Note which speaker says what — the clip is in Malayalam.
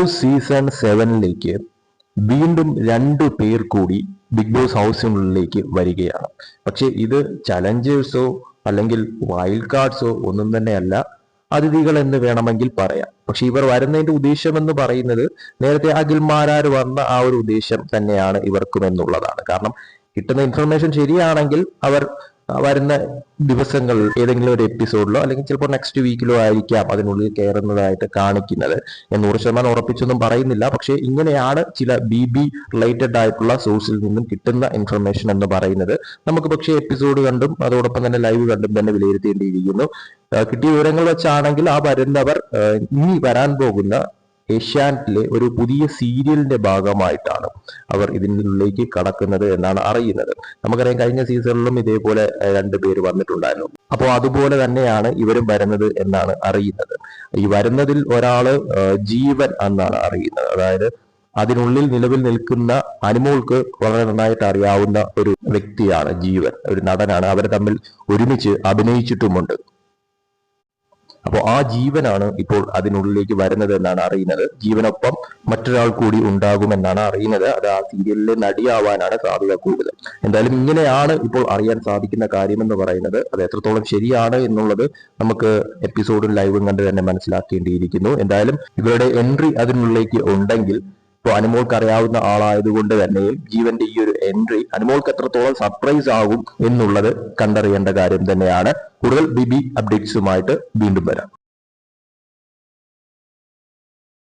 Speaker 1: ബോസ് സീസൺ സെവനിലേക്ക് വീണ്ടും രണ്ടു പേർ കൂടി ബിഗ് ബോസ് ഹൗസിനുള്ളിലേക്ക് വരികയാണ്. പക്ഷെ ഇത് ചലഞ്ചേഴ്സോ അല്ലെങ്കിൽ വൈൽഡ് കാർഡ്സോ ഒന്നും തന്നെയല്ല. അതിഥികൾ എന്ന് വേണമെങ്കിൽ പറയാം. പക്ഷെ ഇവർ വരുന്നതിന്റെ ഉദ്ദേശം എന്ന് പറയുന്നത് നേരത്തെ അഖിൽമാരാർ വന്ന ആ ഒരു ഉദ്ദേശം തന്നെയാണ് ഇവർക്കും എന്നുള്ളതാണ്. കാരണം കിട്ടുന്ന ഇൻഫർമേഷൻ ശരിയാണെങ്കിൽ അവർ വരുന്ന ദിവസങ്ങൾ ഏതെങ്കിലും ഒരു എപ്പിസോഡിലോ അല്ലെങ്കിൽ ചിലപ്പോൾ നെക്സ്റ്റ് വീക്കിലോ ആയിരിക്കാം അതിനുള്ളിൽ കയറുന്നതായിട്ട് കാണിക്കുന്നത്. ഞാൻ നൂറ് ശതമാനം ഉറപ്പിച്ചൊന്നും പറയുന്നില്ല. പക്ഷേ ഇങ്ങനെയാണ് ചില ബി ബി റിലേറ്റഡ് ആയിട്ടുള്ള സോഴ്സിൽ നിന്നും കിട്ടുന്ന ഇൻഫർമേഷൻ എന്ന് പറയുന്നത്. നമുക്ക് പക്ഷേ എപ്പിസോഡ് കണ്ടും അതോടൊപ്പം തന്നെ ലൈവ് കണ്ടും തന്നെ വിലയിരുത്തേണ്ടിയിരിക്കുന്നു. കിട്ടിയ വിവരങ്ങൾ വെച്ചാണെങ്കിൽ ആ വരുന്നവർ ഇനി വരാൻ പോകുന്ന ഏഷ്യാനെറ്റിലെ ഒരു പുതിയ സീരിയലിന്റെ ഭാഗമായിട്ടാണ് അവർ ഇതിനുള്ളിലേക്ക് കടക്കുന്നത് എന്നാണ് അറിയുന്നത്. നമുക്കറിയാം കഴിഞ്ഞ സീസണിലും ഇതേപോലെ രണ്ട് പേര് വന്നിട്ടുണ്ടായിരുന്നു. അപ്പോൾ അതുപോലെ തന്നെയാണ് ഇവരും വരുന്നത് എന്നാണ് അറിയുന്നത്. ഈ വരുന്നതിൽ ഒരാൾ ജീവൻ എന്നാണ് അറിയുന്നത്. അതായത് അതിനുള്ളിൽ നിലവിൽ നിൽക്കുന്ന അനുമോൾക്ക് വളരെ നന്നായിട്ട് അറിയാവുന്ന ഒരു വ്യക്തിയാണ് ജീവൻ. ഒരു നടനാണ്. അവർ തമ്മിൽ ഒരുമിച്ച് അഭിനയിച്ചിട്ടുമുണ്ട്. അപ്പോൾ ആ ജീവനാണ് ഇപ്പോൾ അതിനുള്ളിലേക്ക് വരുന്നത് എന്നാണ് അറിയുന്നത്. ജീവനൊപ്പം മറ്റൊരാൾ കൂടി ഉണ്ടാകുമെന്നാണ് അറിയുന്നത്. അത് ആ സീരിയലിലെ നടിയാവാനാണ് സാധ്യത കൂടുതൽ. എന്തായാലും ഇങ്ങനെയാണ് ഇപ്പോൾ അറിയാൻ സാധിക്കുന്ന കാര്യം എന്ന് പറയുന്നത്. അത് എത്രത്തോളം ശരിയാണ് എന്നുള്ളത് നമുക്ക് എപ്പിസോഡും ലൈവും കണ്ട് തന്നെ മനസ്സിലാക്കേണ്ടിയിരിക്കുന്നു. എന്തായാലും ഇവരുടെ എൻട്രി അതിനുള്ളിലേക്ക് ഉണ്ടെങ്കിൽ ഇപ്പോൾ അനുമോൾക്ക് അറിയാവുന്ന ആളായതുകൊണ്ട് തന്നെ ജീവന്റെ ഈ ഒരു എൻട്രി അനുമോൾക്ക് എത്രത്തോളം സർപ്രൈസ് ആകും എന്നുള്ളത് കണ്ടറിയേണ്ട കാര്യം തന്നെയാണ്. കൂടുതൽ ബിബി അപ്ഡേറ്റ്സുമായിട്ട് വീണ്ടും വരാം.